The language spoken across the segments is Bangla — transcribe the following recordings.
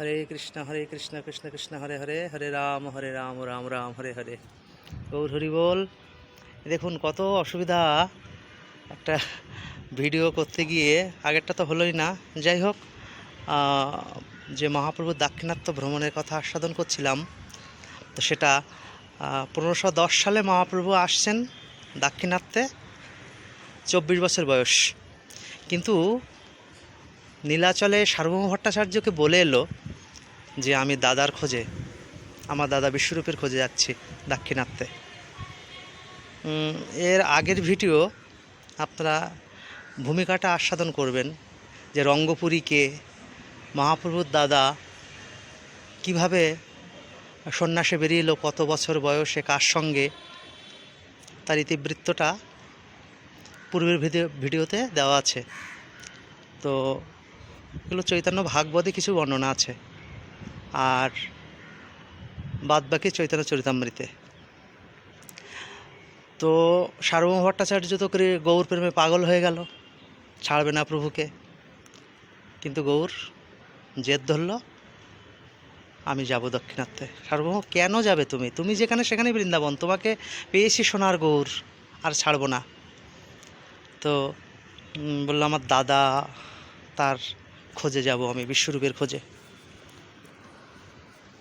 হরে কৃষ্ণ হরে কৃষ্ণ কৃষ্ণ কৃষ্ণ, হরে হরে হরে রাম হরে রাম রাম রাম, হরে হরে। গৌর হরি বল। দেখুন, কত অসুবিধা একটা ভিডিও করতে গিয়ে, আগেরটা তো হলোই না। যাই হোক যে মহাপ্রভু দাক্ষিণাত্য ভ্রমণের কথা আস্বাদন করছিলাম, তো সেটা পনেরোশো দশ সালে মহাপ্রভু আসছেন দাক্ষিণাত্যে, চব্বিশ বছর বয়স। কিন্তু নীলাচলে সার্বভৌম ভট্টাচার্যকে বলে এলো যে আমি দাদার খোঁজে, আমার দাদা বিশ্বরূপের খোঁজে যাচ্ছি দাক্ষিণাত্যে। এর আগের ভিডিও আপনারা ভূমিকাটা আস্বাদন করবেন যে রঙ্গপুরীকে মহাপ্রভুর দাদা কীভাবে সন্ন্যাসে বেরিয়ে এলো, কত বছর বয়সে, কার সঙ্গে, তার ইতিবৃত্তটা পূর্বের ভিডিও, ভিডিওতে দেওয়া আছে। তো এগুলো চৈতন্য ভাগবতী কিছু বর্ণনা আছে। আর বাদ বাকি চৈতন্য চরিতামৃতে। তো সার্বভৌম ভট্টাচার্য তো করে গৌর প্রেমে পাগল হয়ে গেল, ছাড়বে না প্রভুকে। কিন্তু গৌর জেদ ধরল, আমি যাব দক্ষিণাত্যে। সার্বভৌম, কেন যাবে তুমি? তুমি যেখানে সেখানে বৃন্দাবন, তোমাকে পেয়েছি সোনার গৌর, আর ছাড়বো না। তো বলল, আমার দাদা তার খোঁজে যাব আমি, বিশ্বরূপের খোঁজে।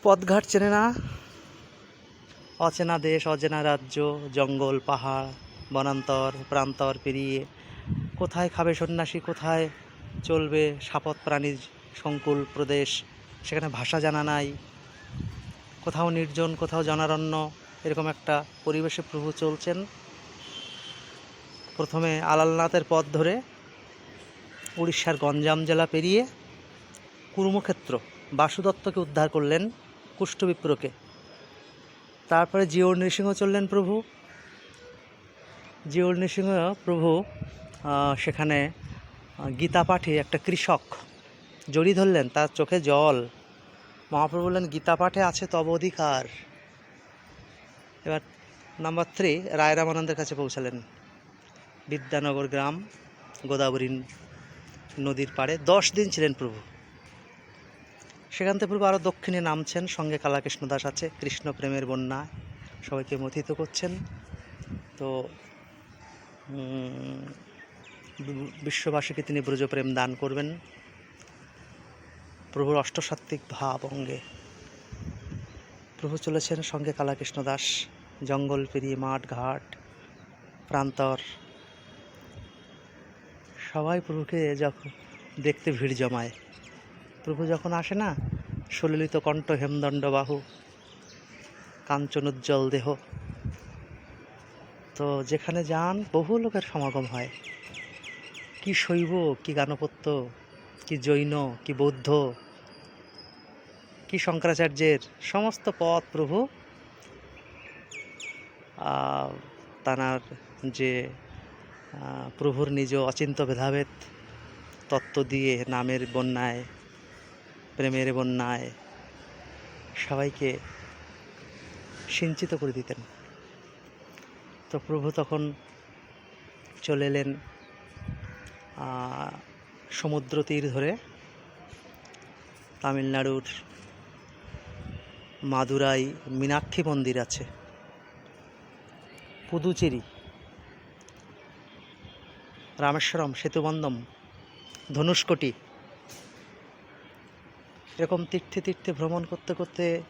পথঘাট চেনে না? অচেনা দেশ, অচেনা রাজ্য, জঙ্গল, পাহাড়, বনান্তর, প্রান্তর পেরিয়ে কোথায় খাবে সন্ন্যাসী, কোথায় চলবে সাপত প্রাণীর সংকুল প্রদেশ? সেখানে ভাষা জানা নাই। কোথাও নির্জন, কোথাও জনারণ্য এরকম একটা পরিবেশে প্রভু চলছেন। প্রথমে আলালনাথের পথ ধরে উড়িষ্যার গঞ্জাম জেলা পেরিয়ে কুর্মক্ষেত্র বাসুদত্তকে উদ্ধার করলেন কুষ্ঠবিপ্রকে তারপরে জিওর নৃসিংহ চললেন প্রভু। জিওর নৃসিংহ প্রভু সেখানে গীতা পাঠে একটা কৃষক জড়ি ধরলেন, তার চোখে জল। মহাপ্রভু বললেন, গীতা পাঠে আছে তব অধিকার। এবার নাম্বার থ্রি রায় রামানন্দের কাছে পৌঁছালেন। বিদ্যানগর গ্রাম, গোদাবরী নদীর পাড়ে। দশ দিন ছিলেন প্রভু। সেখান থেকে প্রভু আরও দক্ষিণে নামছেন, সঙ্গে কালাকৃষ্ণ দাস আছে, কৃষ্ণ প্রেমের বন্যায়। সবাইকে মথিত করছেন। তো বিশ্ববাসীকে তিনি ব্রজপ্রেম দান করবেন। প্রভুর অষ্টসাত্ত্বিক ভাব অঙ্গে। প্রভু চলেছেন সঙ্গে কালাকৃষ্ণ দাস, জঙ্গল পেরিয়ে মাঠ ঘাট, প্রান্তর। সবাই প্রভুকে যখন দেখতে ভিড় জমায় প্রভু যখন আসে না, সলিলিত কণ্ঠ, হেমদণ্ড বাহু কাঞ্চন উজ্জ্বল দেহ। তো যেখানে যান, বহু লোকের সমাগম হয়। কি শৈব, কি গানপত্য, কি জৈন, কি বৌদ্ধ, কি শঙ্করাচার্যের সমস্ত পথ প্রভু তানার যে প্রভুর নিজ অচিন্ত ভেদাভেদ, তত্ত্ব দিয়ে নামের বন্যায় প্রেমের বন্যায় সবাইকে সিঞ্চিত করে দিতেন। তো প্রভু তখন চলে এলেন সমুদ্র তীর ধরে তামিলনাড়ুর মাদুরাই মীনাক্ষী মন্দির আছে, পুদুচেরি, রামেশ্বরম, সেতুবন্দম, ধনুষ্কটি এরকম তীর্থে তীর্থে ভ্রমণ করতে করতে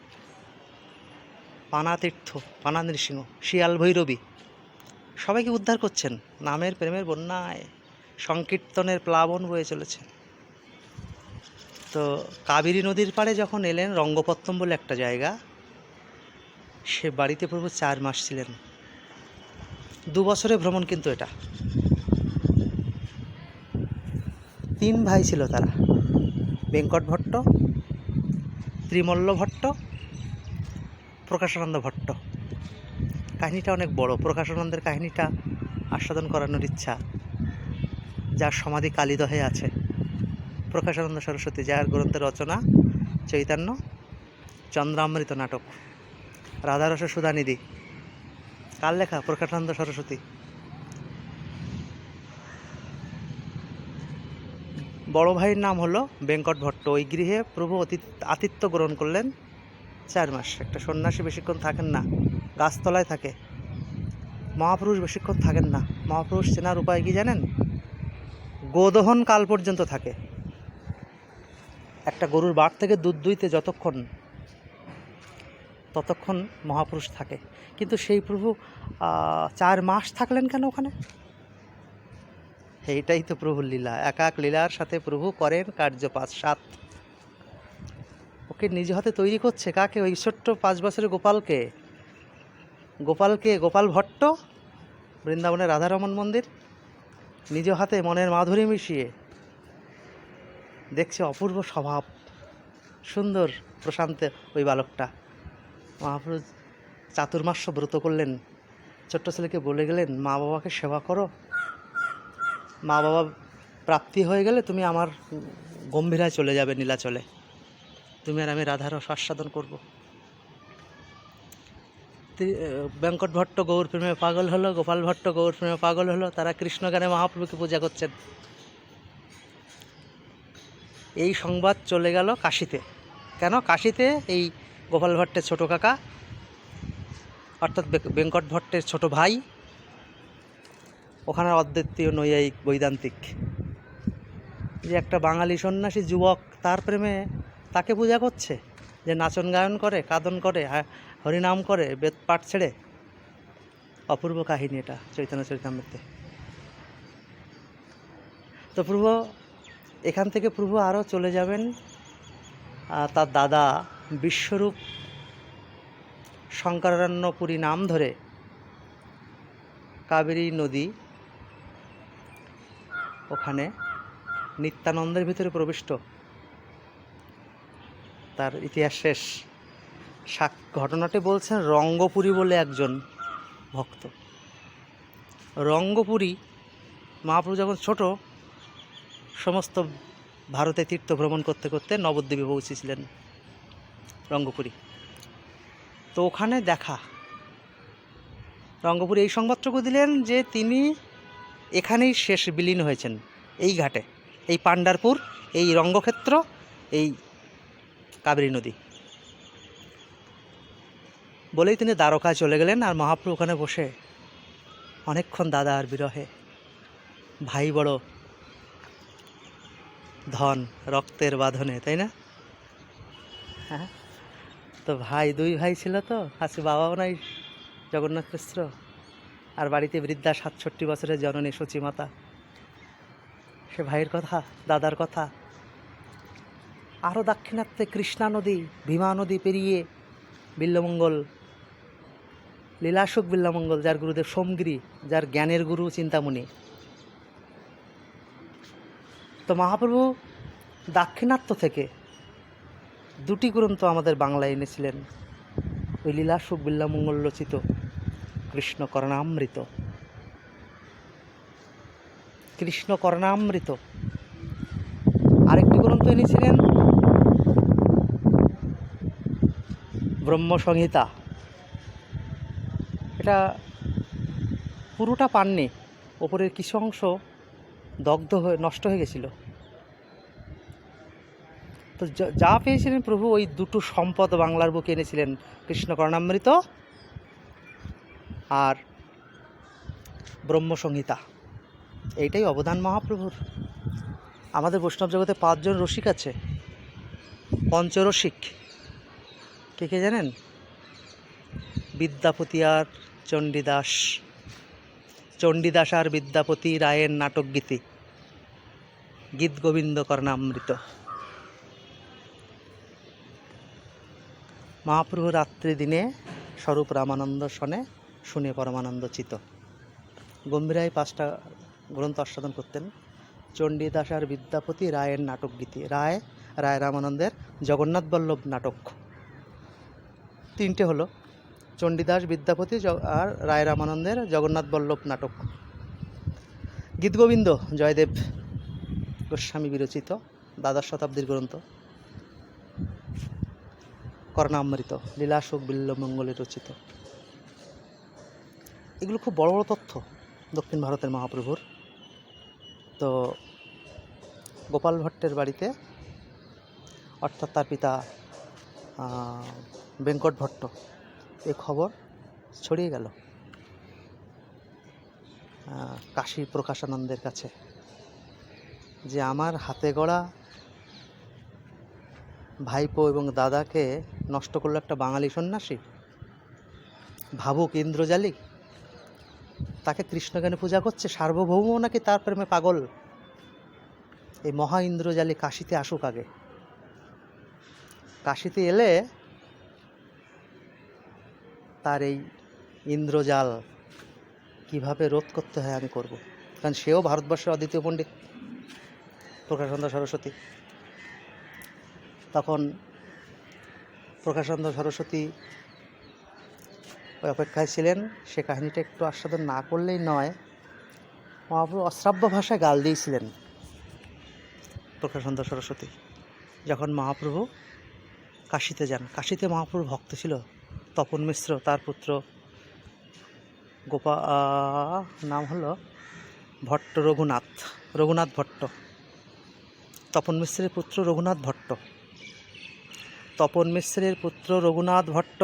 পানা তীর্থ, পানা নৃসিংহ, শিয়াল ভৈরবী, সবাইকে উদ্ধার করছেন। নামের প্রেমের বন্যায় সংকীর্তনের প্লাবন বয়ে চলেছে। তো কাবেরী নদীর পাড়ে যখন এলেন রঙ্গপত্তম বলে একটা জায়গা, সে বাড়িতে প্রভু চার মাস ছিলেন। দু বছরে ভ্রমণ কিন্তু এটা। তিন ভাই ছিল তারা। বেঙ্কট ভট্ট, ত্রিমল্ল ভট্ট, প্রকাশানন্দ ভট্ট। কাহিনীটা অনেক বড়। প্রকাশানন্দের কাহিনীটা আস্বাদন করানোর ইচ্ছা যার সমাধি কালিদহে আছে। প্রকাশানন্দ সরস্বতী যার গ্রন্থের রচনা, চৈতন্য, চন্দ্রামৃত নাটক। রাধারস সুধানিধি। কার লেখা? প্রকাশানন্দ সরস্বতী। বড় ভাইয়ের নাম হলো বেঙ্কট ভট্ট। ওই গৃহে প্রভু আতিথ্য গ্রহণ করলেন চার মাস। একটা সন্ন্যাসী বেশিক্ষণ থাকেন না, গাছতলায় থাকে। মহাপুরুষ বেশিক্ষণ থাকেন না। মহাপুরুষ চেনার উপায় কি জানেন? গোদহন কাল পর্যন্ত থাকে। একটা গরুর বাট থেকে দুধ দুইতে যতক্ষণ, ততক্ষণ মহাপুরুষ থাকে। কিন্তু সেই প্রভু চার মাস থাকলেন কেন ওখানে? এইটাই তো প্রভুর লীলা। এক এক লীলার সাথে প্রভু করেন কার্য পাঁচ সাত। ওকে নিজ হাতে তৈরি করছে কাকে? ওই ছোট্ট পাঁচ বছরের গোপালকে। গোপালকে, গোপাল ভট্ট, বৃন্দাবনের রাধারমন মন্দির। নিজ হাতে মনের মাধুরী মিশিয়ে দেখছে অপূর্ব স্বভাব। সুন্দর, প্রশান্ত ওই বালকটা। মহাপুরুষ চাতুর্মাস্য ব্রত করলেন। ছোট্ট ছেলেকে বলে গেলেন, মা বাবাকে সেবা করো। মা বাবা প্রাপ্তি হয়ে গেলে তুমি আমার গম্ভীরায় চলে যাবে নীলাচলে। তুমি আর আমি রাধার আস্বাদন করব। বেঙ্কট ভট্ট গৌর প্রেমে পাগল হলো, গোপাল ভট্ট গৌর প্রেমে পাগল হলো, তারা কৃষ্ণগানে মহাপ্রভুকে পূজা করছেন। এই সংবাদ চলে গেল কাশিতে। কেন? কাশিতে এই গোপাল ভট্টের ছোট কাকা, অর্থাৎ বেঙ্কট ভট্টের ছোট ভাই ওখানে অদ্বিতীয় নৈয়ায়িক বৈদান্তিক। যে একটা বাঙালি সন্ন্যাসী যুবক তার প্রেমে তাকে পূজা করছে, যে নাচন গায়ন করে, কাদন করে হরিনাম করে, বেদ পাঠ ছেড়ে। অপূর্ব কাহিনী এটা চৈতন্য চরিতামৃতে। তো প্রভু এখান থেকে প্রভু আরও চলে যাবেন তার দাদা বিশ্বরূপ শঙ্করারণ্যপুরী নাম ধরে কাবেরী নদী ওখানে নিত্যানন্দের ভিতরে প্রবিষ্ট। তার ইতিহাস শেষ। সাক- ঘটনাটি বলছেন রঙ্গপুরী বলে একজন ভক্ত। রঙ্গপুরী মহাপ্রভু যখন ছোট, সমস্ত ভারতে তীর্থ ভ্রমণ করতে করতে নবদ্বীপে পৌঁছেছিলেন রঙ্গপুরী। তো ওখানে দেখা। রঙ্গপুরী এই সংবাদটুকু দিলেন যে তিনি এখানেই শেষ বিলীন হয়েছেন এই ঘাটে। এই পাণ্ডারপুর, এই রঙ্গক্ষেত্র, এই কাবেরী নদী। বলেই তিনি দ্বারকায় চলে গেলেন আর মহাপ্রভু ওখানে বসে অনেকক্ষণ দাদা আর বিরহে, ভাই বড় ধন, রক্তের বাঁধনে, তাই না? হ্যাঁ? তো ভাই, দুই ভাই ছিল তো, আছে বাবাও নাই, জগন্নাথ মিশ্র। আর বাড়িতে বৃদ্ধা সাতষট্টি বছরের জননী সচী মাতা সে ভাইয়ের কথা, দাদার কথা। আরও দাক্ষিণাত্যে কৃষ্ণা নদী, ভীমা নদী পেরিয়ে বিল্লমঙ্গল লীলাসুক বিল্লামঙ্গল, যার গুরুদেব সোমগিরি, যার জ্ঞানের গুরু চিন্তামণি। তো মহাপ্রভু, দাক্ষিণাত্য থেকে দুটি গ্রন্থ আমাদের বাংলায় এনেছিলেন। ওই লীলাসুক বিল্লামঙ্গল রচিত। কৃষ্ণ করণামৃত কৃষ্ণ আরেকটি গ্রন্থ এনেছিলেন? ব্রহ্মসংহিতা। এটা পুরোটা পাননি, ওপরের কিছু অংশ দগ্ধ হয়ে, নষ্ট হয়ে গেছিল। তো যা- পেয়েছিলেন প্রভু, ওই দুটো সম্পদ বাংলার বুকে এনেছিলেন কৃষ্ণ করণামৃত আর ব্রহ্মসংহিতা। এইটাই অবদান মহাপ্রভুর। আমাদের বৈষ্ণব জগতে পাঁচজন রসিক আছে। পঞ্চরসিক। কে কে জানেন? বিদ্যাপতি আর চণ্ডীদাস। চণ্ডীদাস আর বিদ্যাপতি রায়ের নাটক গীতি গীত গোবিন্দ কর্ণামৃত। মহাপ্রভু রাত্রি দিনে স্বরূপ রামানন্দ শনে শুনে পরমানন্দ চিত গম্ভীরায় পাঁচটা গ্রন্থ আস্বাদন করতেন। চণ্ডীদাস আর বিদ্যাপতি রায়ের নাটক গীতি, রায় রায় রামানন্দের জগন্নাথ বল্লভ নাটক। তিনটে হলো, চণ্ডীদাস, বিদ্যাপতি আর রায় রামানন্দের জগন্নাথ বল্লভ নাটক। গীতগোবিন্দ জয়দেব গোস্বামী বিরচিত, দ্বাদশ শতাব্দীর গ্রন্থ। কর্ণামৃত, লীলাশোক বিল্লমঙ্গলে রচিত। এগুলো খুব বড় বড় তথ্য, দক্ষিণ ভারতের মহাপ্রভুর। তো গোপাল ভট্টের বাড়িতে, অর্থাৎ তার পিতা বেঙ্কট ভট্ট এই খবর ছড়িয়ে গেল। কাশী প্রকাশানন্দের কাছে, যে আমার হাতে গড়া ভাইপো এবং দাদাকে নষ্ট করল একটা বাঙালি সন্ন্যাসী, ভাবুক ইন্দ্রজালী তাকে কৃষ্ণজ্ঞানে পূজা করছে? সার্বভৌম নাকি তার প্রেমে পাগল? এই মহা ইন্দ্রজালী কাশিতে আসুক আগে। কাশিতে এলে তার এই ইন্দ্রজাল কীভাবে রোধ করতে হয় আমি করব? কারণ সেও ভারতবর্ষের অদ্বিতীয় পণ্ডিত, প্রকাশানন্দ সরস্বতী। তখন প্রকাশানন্দ সরস্বতী অপেক্ষায় ছিলেন, সে কাহিনীটা একটু আস্বাদন না করলেই নয়। মহাপ্রভু অশ্রাব্য ভাষায় গাল দিয়েছিলেন। প্রকাশানন্দ সরস্বতী, যখন মহাপ্রভু কাশিতে যান, কাশিতে মহাপ্রভু ভক্ত ছিল তপন মিশ্র, তার পুত্র গোপা নাম হলো ভট্ট রঘুনাথ রঘুনাথ ভট্ট। তপন মিশ্রের পুত্র রঘুনাথ ভট্ট। তপন মিশ্রের পুত্র রঘুনাথ ভট্ট।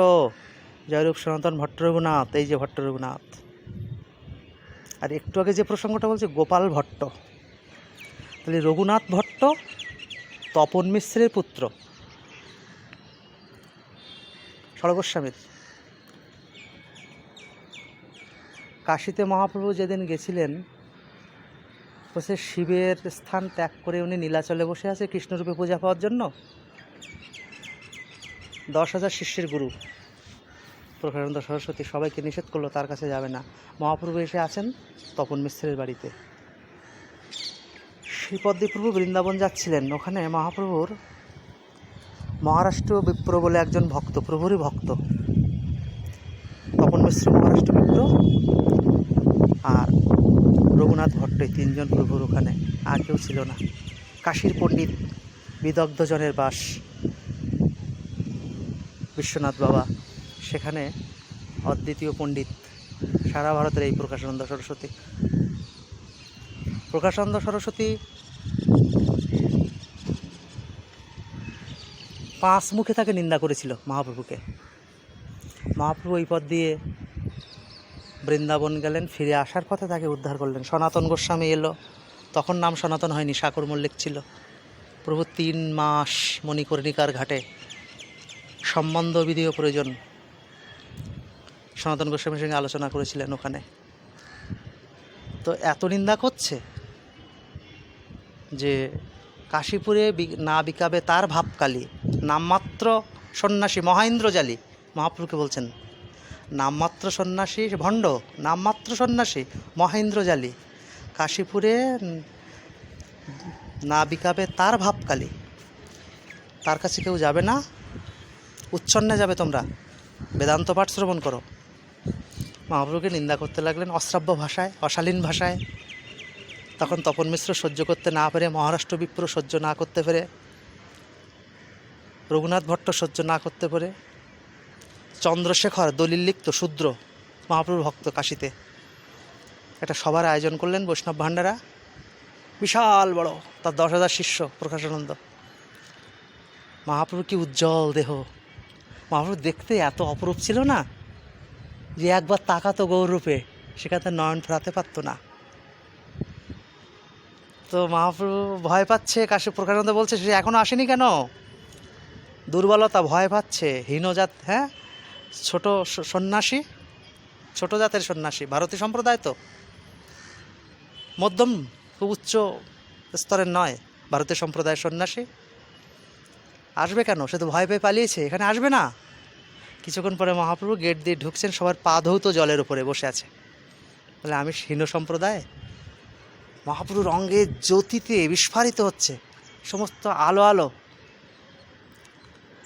জয়রূপ সনাতন ভট্ট রঘুনাথ এই যে ভট্ট রঘুনাথ আর একটু আগে যে প্রসঙ্গটা বলছে, গোপাল ভট্ট। তাহলে রঘুনাথ ভট্ট, তপন মিশ্রের পুত্র। সড়গোস্বামীর কাশীতে মহাপ্রভু যেদিন গেছিলেন, বসে শিবের স্থান ত্যাগ করে উনি নীলাচলে বসে আছে কৃষ্ণরূপে পূজা পাওয়ার জন্য। দশ হাজার শিষ্যের গুরু। প্রকাশানন্দ সরস্বতী সবাইকে নিষেধ করল, তার কাছে যাবে না। মহাপ্রভু এসে আছেন, তপন মিশ্রের বাড়িতে। শ্রীপদ্মী প্রভু বৃন্দাবন যাচ্ছিলেন। ওখানে মহাপ্রভুর মহারাষ্ট্র বিপ্র বলে একজন ভক্ত, প্রভুরই ভক্ত। তপন মিশ্র মহারাষ্ট্র বিপ্র আর রঘুনাথ ভট্ট তিনজন প্রভুর ওখানে, আর কেউ ছিল না। কাশীর পণ্ডিত বিদগ্ধজনের বাস, বিশ্বনাথ বাবা সেখানে অদ্বিতীয় পণ্ডিত সারা ভারতের এই প্রকাশানন্দ সরস্বতী। প্রকাশানন্দ সরস্বতী পাঁচ মুখে তাকে নিন্দা করেছিল মহাপ্রভুকে। মহাপ্রভু এই পথ দিয়ে বৃন্দাবন গেলেন, ফিরে আসার পথে তাকে উদ্ধার করলেন। সনাতন গোস্বামী এলো। তখন নাম সনাতন হয়নি সাকর মল্লিক ছিল। প্রভু তিন মাস মণিকর্ণিকার ঘাটে সম্বন্ধ বিধিও প্রয়োজন সনাতন গোস্বামীর সঙ্গে আলোচনা করেছিলেন ওখানে। তো এত নিন্দা করছে যে কাশীপুরে না বিকাবে তার ভাবকালি। নামমাত্র সন্ন্যাসী মহেন্দ্রজালী মহাপ্রভুকে বলছেন। নামমাত্র সন্ন্যাসী ভণ্ড নামমাত্র সন্ন্যাসী মহেন্দ্রজালী কাশীপুরে উম, না বিকাবে তার ভাবকালি। তার কাছে কেউ যাবে না? উচ্ছন্নে যাবে তোমরা। বেদান্ত পাঠ শ্রবণ করো। মহাপ্রভুকে নিন্দা করতে লাগলেন অশ্রাব্য ভাষায়, অশালীন ভাষায়। তখন তপন মিশ্র সহ্য করতে না পেরে মহারাষ্ট্র বিপ্র সহ্য না করতে পেরে, রঘুনাথ ভট্ট সহ্য না করতে পেরে, চন্দ্রশেখর দলিল লিখত শূদ্র মহাপ্রভুর ভক্ত কাশীতে। একটা সভার আয়োজন করলেন বৈষ্ণব ভাণ্ডারা। বিশাল বড়, তার দশ হাজার শিষ্য, প্রকাশানন্দ। মহাপ্রভু কি উজ্জ্বল দেহ। মহাপ্রভু দেখতে এত অপরূপ ছিল না? যে একবার তাকাতো গৌরূপে সেখানে নয়ন ফেরাতে পারতো না। তো মহাপ্রভু ভয় পাচ্ছে, কাশী প্রকাশানন্দ বলছে, সে এখনও আসেনি কেন? দুর্বলতা ভয় পাচ্ছে, হীনজাত হ্যাঁ? ছোট সন্ন্যাসী, ছোট জাতের সন্ন্যাসী, ভারতীয় সম্প্রদায় তো। মধ্যম, খুব উচ্চ স্তরের নয়, ভারতীয় সম্প্রদায়ের সন্ন্যাসী। আসবে কেন? সে তো ভয় পেয়ে পালিয়েছে, এখানে আসবে না? কিছুক্ষণ পরে মহাপ্রভু গেট দিয়ে ঢুকছেন, সবার পা ধৌত জলের উপরে বসে আছে। বলে, আমি হীন সম্প্রদায়। মহাপ্রভুর অঙ্গে জ্যোতিতে বিস্ফারিত হচ্ছে। সমস্ত আলো আলো।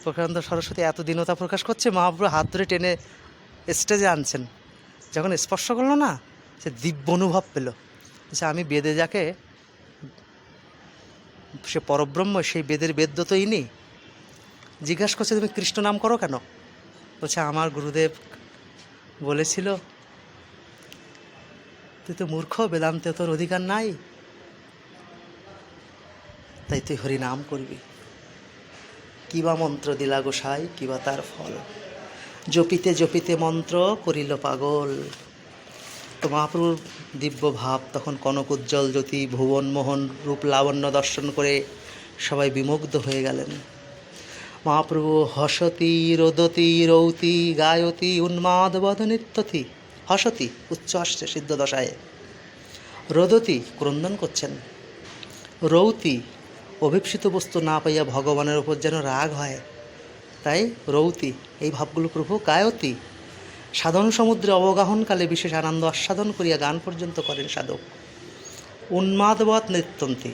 প্রকানন্দ সরস্বতী এত দীনতা প্রকাশ করছে, মহাপ্রভু হাত ধরে টেনে স্টেজে আনছেন। যখন স্পর্শ করল না, সে দিব্য অনুভব পেল। যে আমি বেদে যাকে, সে পরব্রহ্ম, সেই বেদের বেদ্য তো ইনি জিজ্ঞাসা করছে, তুমি কৃষ্ণ নাম করো কেন? বলছে আমার গুরুদেব বলেছিল, তুই তো মূর্খ, বেদান্তে তোর অধিকার নাই। তাই তুই হরিনাম করবি। কিবা মন্ত্র দিলা গোসাই কিবা তার ফল। জপিতে জপিতে মন্ত্র করিল পাগল। তো মহাপ্রভুর দিব্য ভাব, তখন কনক উজ্জ্বল জ্যোতি ভুবন মোহন রূপ লাবণ্য দর্শন করে সবাই বিমুগ্ধ হয়ে গেলেন। মহাপ্রভু হসতি, রোদতি, রৌতি, গায়তি, উন্মাদ বদনিত্যতি হসতি, উচ্চ সিদ্ধ দশায়। রোদতি, ক্রন্দন করছেন। রৌতি, অভিপ্সিত বস্তু না পাইয়া ভগবানের উপর যেন রাগ হয়। তাই রৌতি, এই ভাবগুলো প্রভু। গায়তি, সাধন সমুদ্রে অবগাহনকালে বিশেষ আনন্দ আস্বাদন করিয়া গান পর্যন্ত করেন সাধক। উন্মাদবৎ নৃত্যন্তি,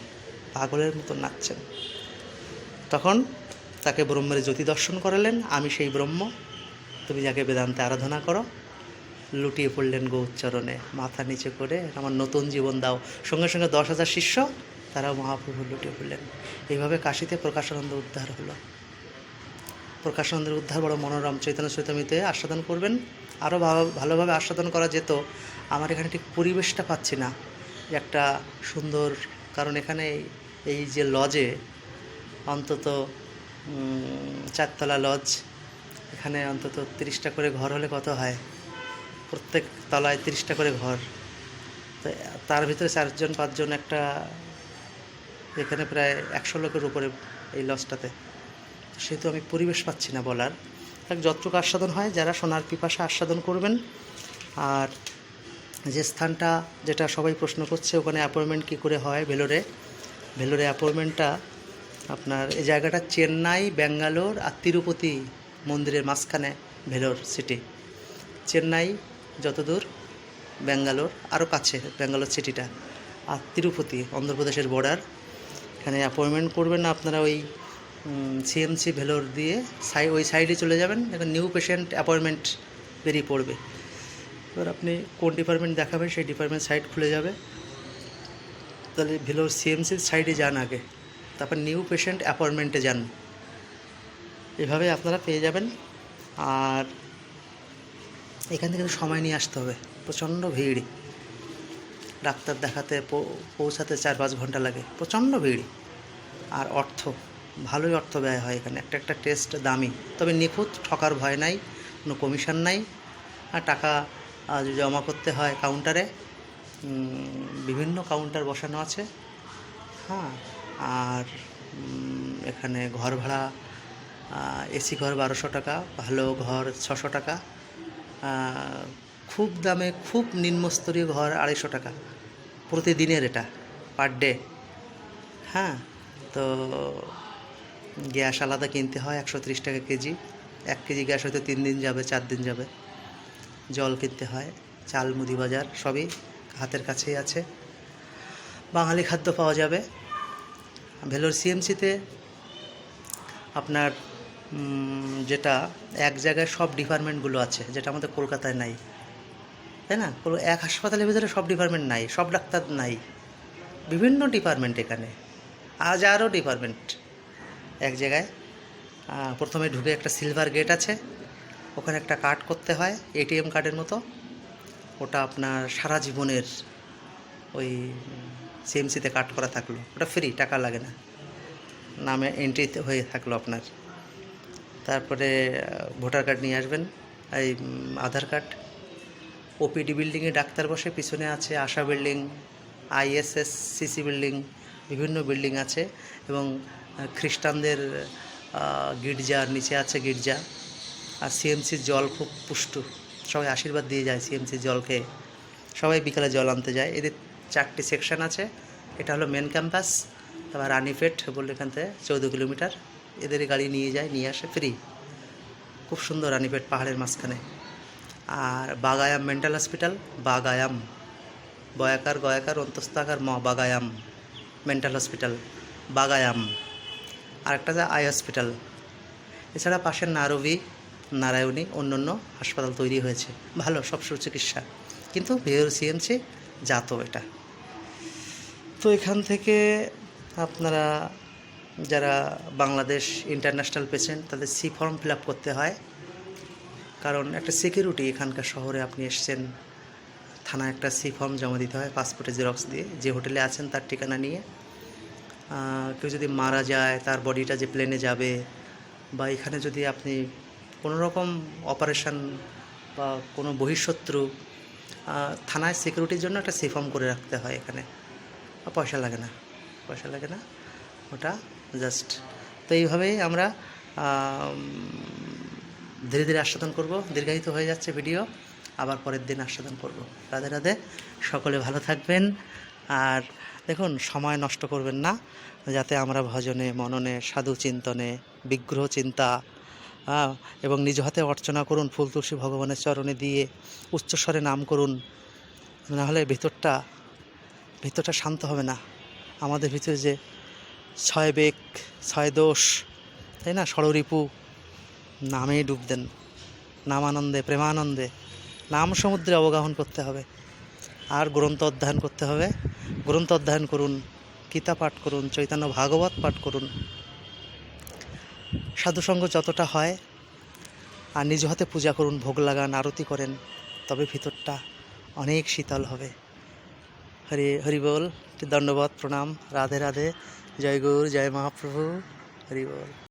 পাগলের মতো নাচছেন। তখন তাকে ব্রহ্মের জ্যোতি দর্শন করালেন, আমি সেই ব্রহ্ম। তুমি যাকে বেদান্তে আরাধনা করো, লুটিয়ে পড়লেন গো উচ্চারণে মাথা নিচে করে আমার নতুন জীবন দাও। সঙ্গে সঙ্গে দশ হাজার শিষ্য, তারাও মহাপ্রভু লুটিয়ে পড়লেন। এইভাবে কাশিতে প্রকাশানন্দ উদ্ধার হলো। প্রকাশানন্দের উদ্ধার বড় মনোরম। চৈতন্য চৈতমিতে আস্বাদন করবেন। আরও ভালোভাবে আস্বাদন করা যেত। আমার এখানে ঠিক পরিবেশটা পাচ্ছি না। একটা সুন্দর, কারণ এখানে এই- যে লজে অন্তত চারতলা লজ এখানে অন্তত তিরিশটা করে ঘর হলে কত হয়? প্রত্যেক তলায় তিরিশটা করে ঘর। তো তার ভিতরে চারজন, পাঁচজন একটা, এখানে প্রায় একশো লোকের উপরে এই লজটাতে সেহেতু আমি পরিবেশ পাচ্ছি না বলার। যতটুকু আস্বাদন হয়, যারা সোনার পিপাসা আস্বাদন করবেন। আর যে স্থানটা, যেটা সবাই প্রশ্ন করছে, ওখানে অ্যাপয়েন্টমেন্ট কী করে হয় ভেলোরে? ভেলোরে অ্যাপয়েন্টমেন্টটা আপনার এই জায়গাটা চেন্নাই, ব্যাঙ্গালোর আর তিরুপতি মন্দিরের মাঝখানে ভেলোর সিটি চেন্নাই যতদূর, ব্যাঙ্গালোর আরও কাছে, ব্যাঙ্গালোর সিটিটা আর তিরুপতি, অন্ধ্রপ্রদেশের বর্ডার এখানে অ্যাপয়েন্টমেন্ট করবেন আপনারা ওই সিএমসি ভেলোর দিয়ে। সাই ওই সাইডে চলে যাবেন এখন নিউ পেশেন্ট অ্যাপয়েন্টমেন্ট বেরিয়ে পড়বে। এবার আপনি কোন ডিপার্টমেন্ট দেখাবেন, সেই ডিপার্টমেন্ট সাইড খুলে যাবে। তাহলে ভেলোর সিএমসির সাইডে যান আগে। তারপর নিউ পেশেন্ট অ্যাপয়েন্টমেন্টে যান। এভাবে আপনারা পেয়ে যাবেন। আর এখান থেকে সময় নিয়ে আসতে হবে। প্রচণ্ড ভিড়। ডাক্তার দেখাতে পৌঁছাতে চার পাঁচ ঘণ্টা লাগে। প্রচণ্ড ভিড়। আর অর্থ, ভালোই অর্থ ব্যয় হয় এখানে। একটা একটা টেস্ট দামি। তবে নিখুঁত ঠকার ভয় নাই, কোনো কমিশন নাই। আর টাকা জমা করতে হয় কাউন্টারে বিভিন্ন কাউন্টার বসানো আছে। হ্যাঁ। আর এখানে ঘর ভাড়া এসি ঘর বারোশো টাকা, ভালো ঘর ছশো টাকা খুব দামে খুব নিম্নস্তরীয় ঘর আড়াইশো টাকা, প্রতিদিনের এটা, পার ডে। হ্যাঁ তো গ্যাস আলাদা কিনতে হয়, একশো ত্রিশ টাকা কেজি। এক কেজি গ্যাস হয়তো তিন দিন যাবে, চার দিন যাবে। জল কিনতে হয়, চাল, মুদি বাজার, সবই হাতের কাছেই আছে। বাঙালি খাদ্য পাওয়া যাবে। ভেলোর সিএমসিতে আপনার যেটা এক জায়গায় সব ডিপার্টমেন্টগুলো আছে, যেটা আমাদের কলকাতায় নাই। তাই না? কোনো এক হাসপাতালের ভিতরে সব ডিপার্টমেন্ট নাই, সব ডাক্তার নাই। বিভিন্ন ডিপার্টমেন্ট এখানে আজ আরও ডিপার্টমেন্ট। এক জায়গায় প্রথমে ঢুকে একটা সিলভার গেট আছে, ওখানে একটা কার্ড করতে হয় এটিএম কার্ডের মতো। ওটা আপনার সারা জীবনের ওই সিএমসিতে কাট করা থাকল। ওটা ফ্রি টাকা লাগে না। নামে এন্ট্রি হয়ে থাকল আপনার। তারপরে ভোটার কার্ড নিয়ে আসবেন। এই আধার কার্ড ওপিডি বিল্ডিংয়ে ডাক্তার বসে, পিছনে আছে আশা বিল্ডিং আইএসএস সিসি বিল্ডিং বিভিন্ন বিল্ডিং আছে এবং খ্রিস্টানদের গির্জার নিচে আছে গির্জা। আর সিএমসির জল খুব পুষ্ট। সবাই আশীর্বাদ দিয়ে যায় সিএমসির জল খেয়ে সবাই বিকালে জল আনতে যায়। এদের চারটি সেকশন আছে। এটা হলো মেন ক্যাম্পাস তারপর রানীপেট বললে এখান থেকে চৌদ্দ কিলোমিটার। এদের গাড়ি নিয়ে যায়, নিয়ে আসে ফ্রি খুব সুন্দর রানীপেট পাহাড়ের মাঝখানে। আর বাগায়াম মেন্টাল হসপিটাল বাগায়াম। বয়াকার, গয়াকার অন্তস্থাকার ম, বাগায়াম মেন্টাল হসপিটাল বাগায়াম। আরেকটা যে আই হসপিটাল এছাড়া পাশের নারবি, নারায়ণী অন্য অন্য হাসপাতাল তৈরি হয়েছে। ভালো, সব সুচিকিৎসা। কিন্তু বের সিএমসি জাত এটা। তো এখান থেকে আপনারা যারা বাংলাদেশ ইন্টারন্যাশনাল পেশেন্ট, তাদের সি ফর্ম ফিল করতে হয়। কারণ একটা সিকিউরিটি এখানকার শহরে আপনি এসছেন, থানায় একটা সি ফর্ম জমা দিতে হয়, পাসপোর্টে জেরক্স দিয়ে। যে হোটেলে আছেন তার ঠিকানা নিয়ে কেউ যদি মারা যায়, তার বডিটা যে প্লেনে যাবে, বা এখানে যদি আপনি কোনো রকম অপারেশন বা কোনো বহিঃশত্রু থানায় সিকিউরিটির জন্য একটা সি ফর্ম করে রাখতে হয় এখানে। পয়সা লাগে না, পয়সা লাগে না, ওটা জাস্ট তো এইভাবেই আমরা ধীরে ধীরে আস্বাদন করব, দীর্ঘায়িত হয়ে যাচ্ছে ভিডিও আবার পরের দিন আস্বাদন করব। রাধে রাধে, সকলে ভালো থাকবেন। আর দেখুন, সময় নষ্ট করবেন না, যাতে আমরা ভজনে, মননে, সাধু চিন্তনে, বিগ্রহ চিন্তা এবং নিজ হাতে অর্চনা করুন, ফুল তুলসী ভগবানের চরণে দিয়ে উচ্চস্বরে নাম করুন নাহলে ভিতরটা ভিতরটা শান্ত হবে না। আমাদের ভিতরে যে ছয় বেগ, ছয় দোষ, তাই না? ষড়রিপু নামেই ডুব দেন। নামানন্দে, প্রেমানন্দে। নাম সমুদ্রে অবগাহন করতে হবে। আর গ্রন্থ অধ্যয়ন করতে হবে। গ্রন্থ অধ্যয়ন করুন, গীতা পাঠ করুন, চৈতন্য ভাগবত পাঠ করুন। সাধুসঙ্গ যতটা হয়, আর নিজ হাতে পূজা করুন, ভোগ লাগান, আরতি করেন, তবে ভিতরটা অনেক শীতল হবে। হরি হরিবল বল প্রণাম রাধে রাধে জয় গৌর জয় মহাপ্রভু হরি বল।